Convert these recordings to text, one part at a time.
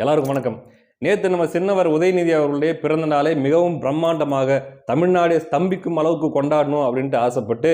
எல்லாருக்கும் வணக்கம். நேற்று நம்ம சின்னவர் உதயநிதி அவர்களுடைய பிறந்த நாளை மிகவும் பிரம்மாண்டமாக தமிழ்நாடே ஸ்தம்பிக்கும் அளவுக்கு கொண்டாடணும் அப்படின்ட்டு ஆசைப்பட்டு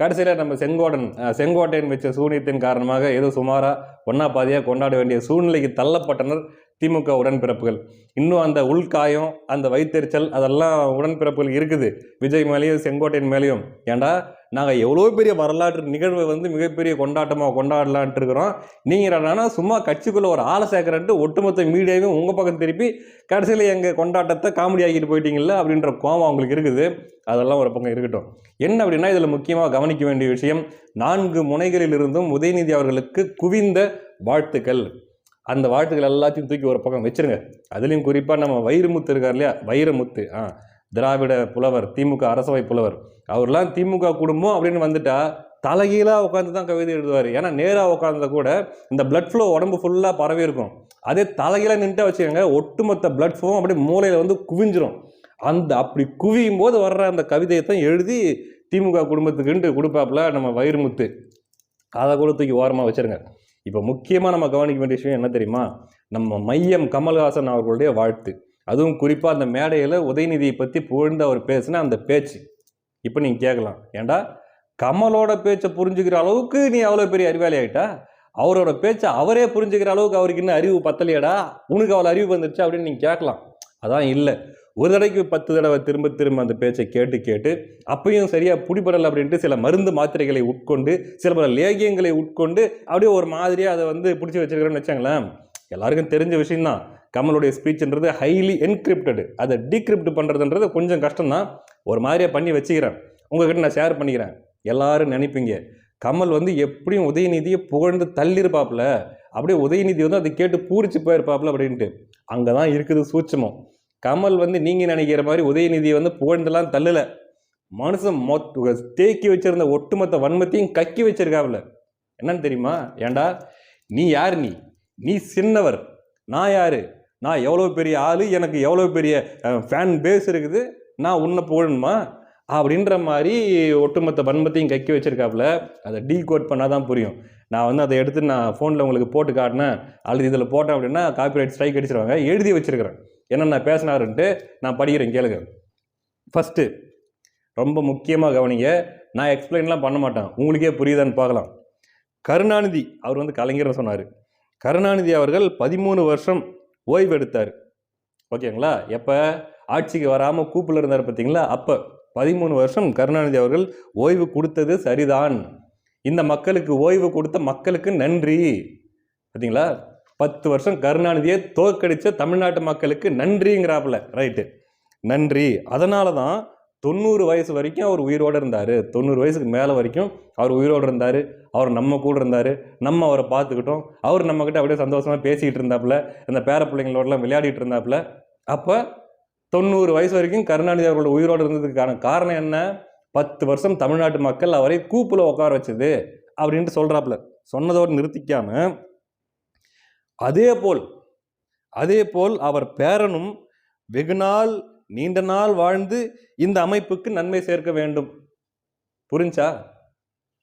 கடைசியில் நம்ம செங்கோடன் செங்கோட்டையன் வச்ச சூனியத்தின் காரணமாக ஏதோ சுமாராக ஒன்றா பாதியாக கொண்டாட வேண்டிய சூழ்நிலைக்கு தள்ளப்பட்டனர் திமுக உடன்பிறப்புகள். இன்னும் அந்த உள்காயம் அந்த வைத்தெரிச்சல் அதெல்லாம் உடன்பிறப்புகள் இருக்குது. விஜய் மேலேயும் செங்கோட்டையன் மேலேயும். ஏன்டா நாங்கள் எவ்வளோ பெரிய வரலாற்று நிகழ்வை வந்து மிகப்பெரிய கொண்டாட்டமாக கொண்டாடலான்ட்டு இருக்கிறோம். நீங்கள் என்னன்னா சும்மா கட்சிக்குள்ளே ஒரு ஆளை சேர்க்குறன்ட்டு ஒட்டுமொத்த மீடியாவையும் உங்கள் பக்கம் திருப்பி கடைசியில் எங்கள் கொண்டாட்டத்தை காமெடி ஆக்கிட்டு போயிட்டீங்களா அப்படின்ற கோவம் அவங்களுக்கு இருக்குது. அதெல்லாம் ஒரு பக்கம் இருக்கட்டும். என்ன அப்படின்னா இதில் முக்கியமாக கவனிக்க வேண்டிய விஷயம் நான்கு முனைகளில் இருந்தும் உதயநிதி அவர்களுக்கு குவிந்த வாழ்த்துக்கள். அந்த வாழ்த்துக்கள் எல்லாத்தையும் தூக்கி ஒரு பக்கம் வச்சிருங்க. அதுலேயும் குறிப்பாக நம்ம வைரமுத்து இருக்கார் இல்லையா? வைரமுத்து. ஆ. திராவிட புலவர் திமுக அரசவை புலவர். அவர்லாம் திமுக குடும்பம் அப்படின்னு வந்துட்டா தலைகீழாக உட்காந்து தான் கவிதை எழுதுவார். ஏன்னா நேராக உட்காந்தத கூட இந்த பிளட் ஃப்ளோ உடம்பு ஃபுல்லாக பரவி இருக்கும். அதே தலைகீழாக நின்றுட்டா வச்சுக்கோங்க ஒட்டுமொத்த பிளட் ஃப்ளோவும் அப்படியே மூளையில் வந்து குவிஞ்சிரும். அந்த அப்படி குவியும் போது வர்ற அந்த கவிதையை தான் எழுதி திமுக குடும்பத்துக்குன்ட்டு கொடுப்பாப்புல நம்ம வயிறுமுத்து அதை கூட தூக்கி ஓரமாக வச்சிருங்க. இப்போ முக்கியமாக நம்ம கவனிக்க வேண்டிய விஷயம் என்ன தெரியுமா? நம்ம மையம் கமல்ஹாசன் அவர்களுடைய வாழ்த்து. அதுவும் குறிப்பாக அந்த மேடையில் உதயநிதியை பற்றி புகழ்ந்து அவர் பேசின அந்த பேச்சு. இப்போ நீங்கள் கேட்கலாம். ஏன்டா கமலோட பேச்சை புரிஞ்சுக்கிற அளவுக்கு நீ அவ்வளோ பெரிய அறிவாளி ஆகிட்டா அவரோட பேச்சை அவரே புரிஞ்சுக்கிற அளவுக்கு அவருக்கு இன்னும் அறிவு பத்தலையாடா? உனக்கு அவ்வளோ அறிவு வந்துருச்சு? அப்படின்னு நீங்கள் கேட்கலாம். அதான் இல்லை. ஒரு தடவைக்கு பத்து தடவை திரும்ப திரும்ப அந்த பேச்சை கேட்டு கேட்டு அப்பயும் சரியாக பிடிபடலை அப்படின்ட்டு சில மருந்து மாத்திரைகளை உட்கொண்டு சில பல லேகியங்களை உட்கொண்டு அப்படியே ஒரு மாதிரியாக அதை வந்து பிடிச்சி வச்சிருக்கிறேன்னு வச்சாங்களேன் எல்லாருக்கும் தெரிஞ்ச விஷயம்தான். கமலுடைய ஸ்பீச்ன்றது ஹைலி என்கிரிப்டடு அதை டீக்ரிப்ட் பண்ணுறதுன்றது கொஞ்சம் கஷ்டம்தான். ஒரு மாதிரியாக பண்ணி வச்சுக்கிறேன். உங்ககிட்ட நான் ஷேர் பண்ணிக்கிறேன். எல்லாரும் நினைப்பீங்க. கமல் வந்து எப்படியும் உதயநிதியை புகழ்ந்து தள்ளியிருப்பாப்புல. அப்படியே உதயநிதி வந்து அதை கேட்டு பூரிச்சு போயிருப்பாப்புல அப்படின்ட்டு. அங்கே தான் இருக்குது சூட்சமம். கமல் வந்து நீங்கள் நினைக்கிற மாதிரி உதயநிதியை வந்து புகழ்ந்தெல்லாம் தள்ளலை. மனுஷன் மொத்த தேக்கி வச்சிருந்த ஒட்டுமொத்த வன்மத்தையும் கக்கி வச்சிருக்காப்புல. என்னன்னு தெரியுமா? ஏன்டா நீ யார் நீ? நீ சின்னவர். நான் யாரு? நான் எவ்வளோ பெரிய ஆள்? எனக்கு எவ்வளோ பெரிய ஃபேன் பேஸ் இருக்குது. நான் உன்னை போடணுமா அப்படின்ற மாதிரி ஒட்டுமொத்த வன்மத்தையும் கக்கி வச்சிருக்காப்புல. அதை டீ கோட் பண்ணால் தான் புரியும். நான் வந்து அதை எடுத்து நான் ஃபோனில் உங்களுக்கு போட்டு காட்டினேன். அல்லது இதில் போட்டேன் அப்படின்னா காப்பிரைட் ஸ்ட்ரைக் அடிச்சிருவாங்க. எழுதி வச்சுருக்குறேன். என்ன நான் பேசினாருன்ட்டு நான் படிக்கிறேன் கேளுங்க. ஃபஸ்ட்டு ரொம்ப முக்கியமாக கவனிங்க. நான் எக்ஸ்பிளைன்லாம் பண்ண மாட்டேன். உங்களுக்கே புரியுதான்னு பார்க்கலாம். கருணாநிதி அவர் வந்து கலைஞர் சொன்னார். கருணாநிதி அவர்கள் பதிமூணு வருஷம் ஓய்வு எடுத்தார். ஓகேங்களா? எப்போ? ஆட்சிக்கு வராமல் கூப்பில் இருந்தார் பார்த்தீங்களா அப்போ. பதிமூணு வருஷம் கருணாநிதி அவர்கள் ஓய்வு கொடுத்தது சரிதான். இந்த மக்களுக்கு ஓய்வு கொடுத்த மக்களுக்கு நன்றி. பார்த்தீங்களா பத்து வருஷம் கருணாநிதியை தோற்கடித்த தமிழ்நாட்டு மக்களுக்கு நன்றிங்கிறாப்புல. ரைட்டு. நன்றி. அதனால தான் தொண்ணூறு வயசு வரைக்கும் அவர் உயிரோடு இருந்தார். தொண்ணூறு வயசுக்கு மேலே வரைக்கும் அவர் உயிரோடு இருந்தார். அவர் நம்ம கூட இருந்தார். நம்ம அவரை பார்த்துக்கிட்டோம். அவர் நம்மக்கிட்ட அப்படியே சந்தோஷமாக பேசிக்கிட்டு இருந்தாப்புல இந்த பேர பிள்ளைங்களோடலாம் விளையாடிட்டு இருந்தாப்புல. அப்போ தொண்ணூறு வயசு வரைக்கும் கருணாநிதி அவர்களோட உயிரோடு இருந்ததுக்கான காரணம் என்ன? பத்து வருஷம் தமிழ்நாட்டு மக்கள் அவரை கூப்பில் உட்கார வச்சது அப்படின்ட்டு சொல்கிறாப்புல சொன்னதோடு நிறுத்திக்காமல் அதே போல் அதே போல் அவர் பேரனும் வெகுநாள் நீண்ட நாள் வாழ்ந்து இந்த அமைப்புக்கு நன்மை சேர்க்க வேண்டும். புரிஞ்சா?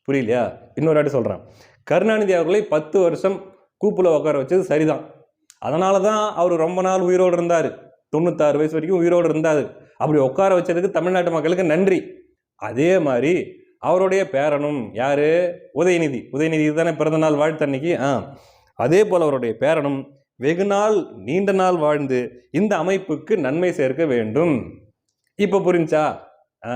புரியலையா? இன்னொரு வாட்டி சொல்கிறேன் கருணாநிதி அவர்களை பத்து வருஷம் கூப்பில் உட்கார வச்சது சரிதான். அதனால தான் அவர் ரொம்ப நாள் உயிரோடு இருந்தார். தொண்ணூத்தாறு வயசு வரைக்கும் உயிரோடு இருந்தார். அப்படி உட்கார வச்சதுக்கு தமிழ்நாட்டு மக்களுக்கு நன்றி. அதே மாதிரி அவருடைய பேரனும் யார்? உதயநிதி. உதயநிதி தானே பிறந்த நாள் வாழ்த்து அன்னைக்கு. ஆ. அதே போல் அவருடைய பேரனும் வெகு நாள் நீண்ட நாள் வாழ்ந்து இந்த அமைப்புக்கு நன்மை சேர்க்க வேண்டும். இப்போ புரிஞ்சா? ஆ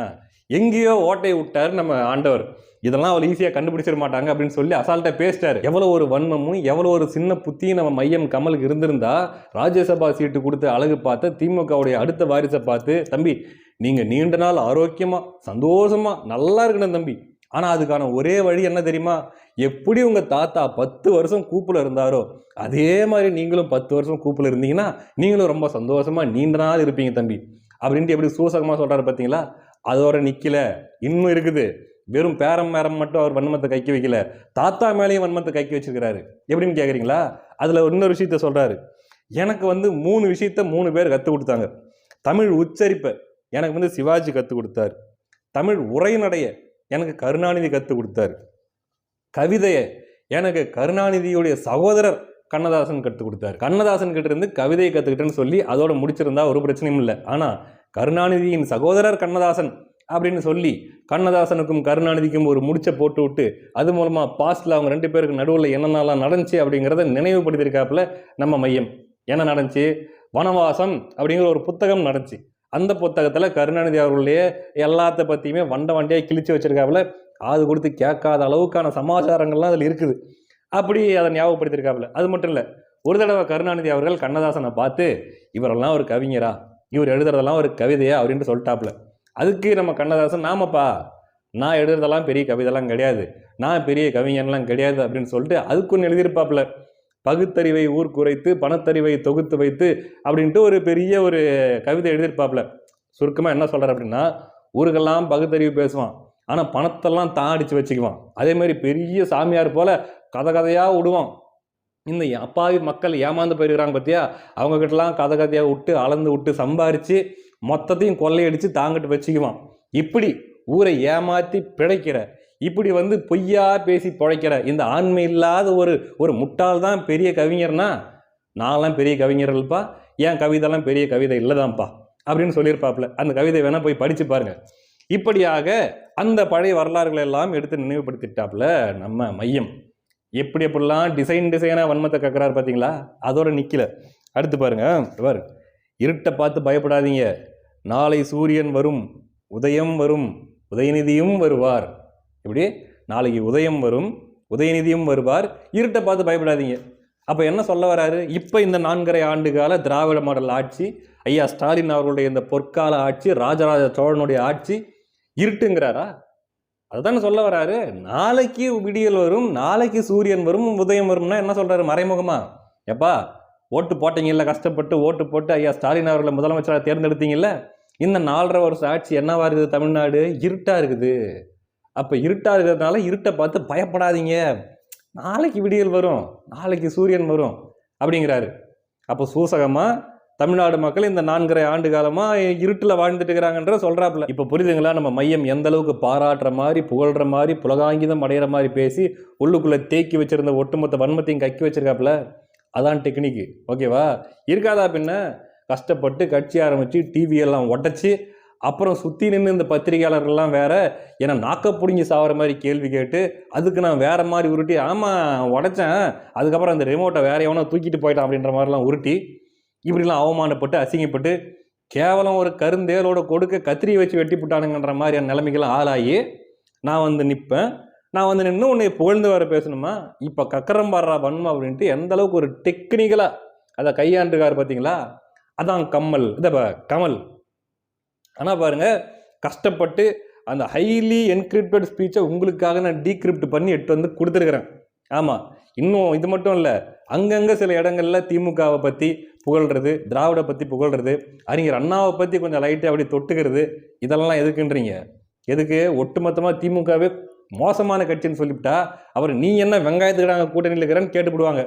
எங்கேயோ ஓட்டை விட்டார் நம்ம ஆண்டவர். இதெல்லாம் அவர் ஈஸியாக கண்டுபிடிச்சிட மாட்டாங்க அப்படின்னு சொல்லி அசால்ட்டாக பேசிட்டார். எவ்வளோ ஒரு வன்மமும் எவ்வளோ ஒரு சின்ன புத்தியும் நம்ம மையம் கமலுக்கு இருந்திருந்தா ராஜ்யசபா சீட்டு கொடுத்து அழகு பார்த்த திமுகவுடைய அடுத்த வாரிசை பார்த்து தம்பி நீங்கள் நீண்ட நாள் ஆரோக்கியமாக சந்தோஷமாக நல்லா இருக்கணும் தம்பி. ஆனால் அதுக்கான ஒரே வழி என்ன தெரியுமா? எப்படி உங்கள் தாத்தா பத்து வருஷம் கூப்பில் இருந்தாரோ அதே மாதிரி நீங்களும் பத்து வருஷம் கூப்பில் இருந்தீங்கன்னா நீங்களும் ரொம்ப சந்தோஷமாக நீண்ட நாள் இருப்பீங்க தம்பி. அப்படின்ட்டு எப்படி சூசகமாக சொல்கிறாரு பார்த்தீங்களா அதோட நிற்கல இன்னும் இருக்குது. வெறும் பேரம் மேரம் மட்டும் அவர் வன்மத்தை கைக்கு வைக்கல. தாத்தா மேலேயும் வன்மத்தை கைக்கு வச்சிருக்கிறாரு. எப்படின்னு கேட்குறீங்களா அதில் இன்னொரு விஷயத்த சொல்கிறாரு எனக்கு வந்து மூணு விஷயத்த மூணு பேர் கற்றுக் கொடுத்தாங்க. தமிழ் உச்சரிப்பை எனக்கு வந்து சிவாஜி கற்றுக் கொடுத்தாரு. தமிழ் உரைநடைய எனக்கு கருணாநிதி கற்றுக் கொடுத்தாரு. கவிதையை எனக்கு கருணாநிதியுடைய சகோதரர் கண்ணதாசன் கற்றுக் கொடுத்தாரு. கண்ணதாசன் கிட்ட இருந்து கவிதையை கற்றுக்கிட்டேன்னு சொல்லி அதோட முடிச்சிருந்தா ஒரு பிரச்சனையும் இல்லை. ஆனால் கருணாநிதியின் சகோதரர் கண்ணதாசன் அப்படின்னு சொல்லி கண்ணதாசனுக்கும் கருணாநிதிக்கும் ஒரு முடிச்சை போட்டு விட்டு அது மூலமாக பாஸ்டில் அவங்க ரெண்டு பேருக்கு நடுவில் என்னென்னலாம் நடந்துச்சு அப்படிங்கிறத நினைவுபடுத்தியிருக்காப்புல நம்ம மையம். என்ன நடந்துச்சு? வனவாசம் அப்படிங்கிற ஒரு புத்தகம் நடந்துச்சு. அந்த புத்தகத்தில் கருணாநிதி அவர்களுடைய எல்லாத்த பற்றியுமே வண்ட வண்டியாக கிழிச்சு வச்சிருக்காப்புல. காது கொடுத்து கேட்காத அளவுக்கான சமாச்சாரங்கள்லாம் அதில் இருக்குது. அப்படி அதை ஞாபகப்படுத்தியிருக்காப்புல அது மட்டும் இல்லை ஒரு தடவை கருணாநிதி அவர்கள் கண்ணதாசனை பார்த்து இவரெல்லாம் ஒரு கவிஞரா? இவர் எழுதுறதெல்லாம் ஒரு கவிதையா? அப்படின்ட்டு சொல்லிட்டாப்புல. அதுக்கு நம்ம கண்ணதாசன் நாமப்பா நான் எழுதுறதெல்லாம் பெரிய கவிதைலாம் கிடையாது. நான் பெரிய கவிஞன்லாம் கிடையாது. அப்படின்னு சொல்லிட்டு அதுக்கு எழுதியிருப்பாப்புல. பகுத்தறிவை ஊர் குறைத்து பணத்தறிவை தொகுத்து வைத்து அப்படின்ட்டு ஒரு பெரிய ஒரு கவிதை எழுதியிருப்பாப்புல. சுருக்கமாக என்ன சொல்கிறார் அப்படின்னா ஊருக்கெல்லாம் பகுத்தறிவு பேசுவான் ஆனால் பணத்தெல்லாம் தான் அடித்து வச்சுக்குவான். அதே மாதிரி பெரிய சாமியார் போல் கதை கதையாக விடுவான் இந்த அப்பாவி மக்கள் ஏமாந்து போயிருக்கிறாங்க பார்த்தியா அவங்கக்கிட்டலாம் கதை கதையாக விட்டு அளந்து விட்டு சம்பாரித்து மொத்தத்தையும் கொள்ளையடித்து தாங்கிட்டு வச்சுக்குவான். இப்படி ஊரை ஏமாற்றி பிழைக்கிற இப்படி வந்து பொய்யா பேசி பிழைக்கிற இந்த ஆண்மை இல்லாத ஒரு ஒரு முட்டாள் தான் பெரிய கவிஞர்னா நான்லாம் பெரிய கவிஞர்கள்ப்பா என் கவிதைலாம் பெரிய கவிதை இல்லைதான்ப்பா அப்படின்னு சொல்லியிருப்பாப்புல. அந்த கவிதை வேணால் போய் படித்து பாருங்கள் இப்படியாக அந்த பழைய வரலாறுகளை எல்லாம் எடுத்து நினைவுபடுத்திட்டாப்புல நம்ம மையம். எப்படி எப்படிலாம் டிசைன் டிசைனாக வன்மத்தை கக்குறாரு பார்த்தீங்களா அதோட நிற்கல அடுத்து பாருங்க பாரு. இருட்டை பார்த்து பயப்படாதீங்க. நாளை சூரியன் வரும் உதயம் வரும் உதயநிதியும் வருவார். இப்படி நாளைக்கு உதயம் வரும் உதயநிதியும் வருவார். இருட்டை பார்த்து பயப்படாதீங்க. அப்போ என்ன சொல்ல வராரு? இப்போ இந்த நான்கரை ஆண்டு கால திராவிட மாடல் ஆட்சி ஐயா ஸ்டாலின் அவர்களுடைய இந்த பொற்கால ஆட்சி ராஜராஜ சோழனுடைய ஆட்சி இருட்டுங்கிறாரா? அதுதானே சொல்ல வராரு. நாளைக்கு விடியல் வரும் நாளைக்கு சூரியன் வரும் உதயம் வரும்னா என்ன சொல்கிறாரு மறைமுகமா? எப்பா ஓட்டு போட்டீங்கல்ல கஷ்டப்பட்டு ஓட்டு போட்டு ஐயா ஸ்டாலின் அவர்களை முதலமைச்சராக தேர்ந்தெடுத்தீங்கல்ல? இந்த நாலரை வருஷம் ஆட்சி என்னவா இருக்குது தமிழ்நாடு? இருட்டாக இருக்குது. அப்போ இருட்டாக இருக்கிறதுனால இருட்டை பார்த்து பயப்படாதீங்க. நாளைக்கு விடியல் வரும். நாளைக்கு சூரியன் வரும் அப்படிங்கிறாரு. அப்போ சூசகமாக தமிழ்நாடு மக்கள் இந்த நான்கரை ஆண்டு காலமாக இருட்டில் வாழ்ந்துட்டு இருக்கிறாங்கன்ற சொல்கிறாப்புல இப்போ புரியுதுங்களா? நம்ம மையம் எந்த அளவுக்கு பாராட்டுற மாதிரி புகழ்கிற மாதிரி புலகாங்கிதம் அடைகிற மாதிரி பேசி உள்ளுக்குள்ளே தேக்கி வச்சுருந்த ஒட்டுமொத்த வன்மத்தையும் கக்கி வச்சிருக்காப்புல. அதான் டெக்னிக்கு ஓகேவா இருக்காதா பின்ன? கஷ்டப்பட்டு கட்சி ஆரம்பித்து டிவியெல்லாம் உடச்சி அப்புறம் சுற்றி நின்று இந்த பத்திரிகையாளர்கள்லாம் வேற ஏன்னா நாக்க பிடுங்கி சாகிற மாதிரி கேள்வி கேட்டு அதுக்கு நான் வேற மாதிரி உருட்டி ஆமாம் உடைச்சேன். அதுக்கப்புறம் அந்த ரிமோட்டை வேற எவனோ தூக்கிட்டு போயிட்டான் அப்படின்ற மாதிரிலாம் உருட்டி இப்படிலாம் அவமானப்பட்டு அசிங்கப்பட்டு கேவலம் ஒரு கருந்தேலோட கொடுக்க கத்திரியை வச்சு வெட்டி போட்டானுங்கன்ற மாதிரியான நிலைமைக்கெல்லாம் ஆளாகி நான் வந்து நிற்பேன் நான் வந்து நின்று உன்னை புகழ்ந்து வர பேசணுமா? இப்போ கக்கரம் பாடுறா வன்மம் அப்படின்ட்டு எந்த அளவுக்கு ஒரு டெக்னிக்கலாக அதை கையாண்டுருக்காரு பார்த்தீங்களா அதான் கம்மல். இதை கமல். ஆனால் பாருங்கள் கஷ்டப்பட்டு அந்த ஹைலி என்கிரிப்டட் ஸ்பீச்சை உங்களுக்காக நான் டீக்ரிப்ட் பண்ணி எட்டு வந்து கொடுத்துருக்குறேன். ஆமாம் இன்னும் இது மட்டும் இல்லை அங்கங்கே சில இடங்கள்ல திமுகவை பற்றி புகழ்றது திராவிட பற்றி புகழ்றது அறிஞர் அண்ணாவை பற்றி கொஞ்சம் லைட்டாக அப்படி தொட்டுக்கிறது இதெல்லாம் எதுக்குன்றீங்க? எதுக்கு? ஒட்டுமொத்தமாக திமுகவே மோசமான கட்சின்னு சொல்லிவிட்டா அவர் நீ என்ன வெங்காயத்துக்கு நாங்கள் கூட்டணியில் இருக்கிறேன்னு கேட்டுப்பிடுவாங்க.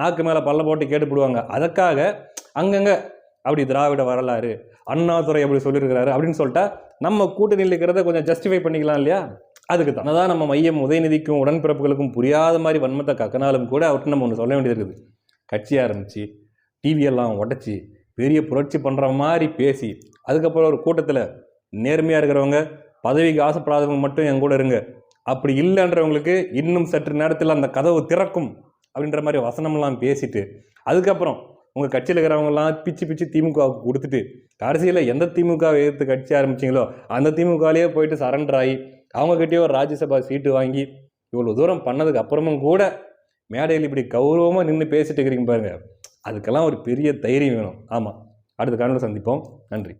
நாக்கு மேலே பல்ல போட்டு கேட்டுப்பிடுவாங்க. அதற்காக அங்கங்கே அப்படி திராவிட வரலாறு அண்ணாதுரை அப்படி சொல்லியிருக்கிறாரு அப்படின்னு சொல்லிட்டா நம்ம கூட்டணியில் இருக்கிறத கொஞ்சம் ஜஸ்டிஃபை பண்ணிக்கலாம் இல்லையா? அதுக்கு தான் தான் நம்ம மையம் உதயநிதிக்கும் உடன்பிறப்புகளுக்கும் புரியாத மாதிரி வன்மத்தை கக்கனாலும் கூட அவர்கிட்ட நம்ம ஒன்று சொல்ல வேண்டியது இருக்குது. கட்சி ஆரம்பித்து டிவியெல்லாம் உடச்சி பெரிய புரட்சி பண்ணுற மாதிரி பேசி அதுக்கப்புறம் ஒரு கூட்டத்தில் நேர்மையாக இருக்கிறவங்க பதவிக்கு ஆசைப்படாதவங்க மட்டும் என் கூட இருங்க. அப்படி இல்லைன்றவங்களுக்கு இன்னும் சற்று நேரத்தில் அந்த கதவு திறக்கும் அப்படின்ற மாதிரி வசனமெல்லாம் பேசிட்டு அதுக்கப்புறம் உங்கள் கட்சியில் இருக்கிறவங்கலாம் பிச்சு பிச்சு திமுகவுக்கு கொடுத்துட்டு கடைசியில் எந்த திமுகவை எதிர்த்து கட்சி ஆரம்பிச்சிங்களோ அந்த திமுகவிலேயே போயிட்டு சரண்டர் ஆகி அவங்கக்கிட்டேயே ஒரு ராஜ்யசபா சீட்டு வாங்கி இவ்வளோ தூரம் பண்ணதுக்கு அப்புறமும் கூட மேடையில் இப்படி கௌரவமாக நின்று பேசிட்டு இருக்கிறீங்க பாருங்கள் அதுக்கெல்லாம் ஒரு பெரிய தைரியம் வேணும். ஆமாம் அடுத்த காலையில் சந்திப்போம். நன்றி.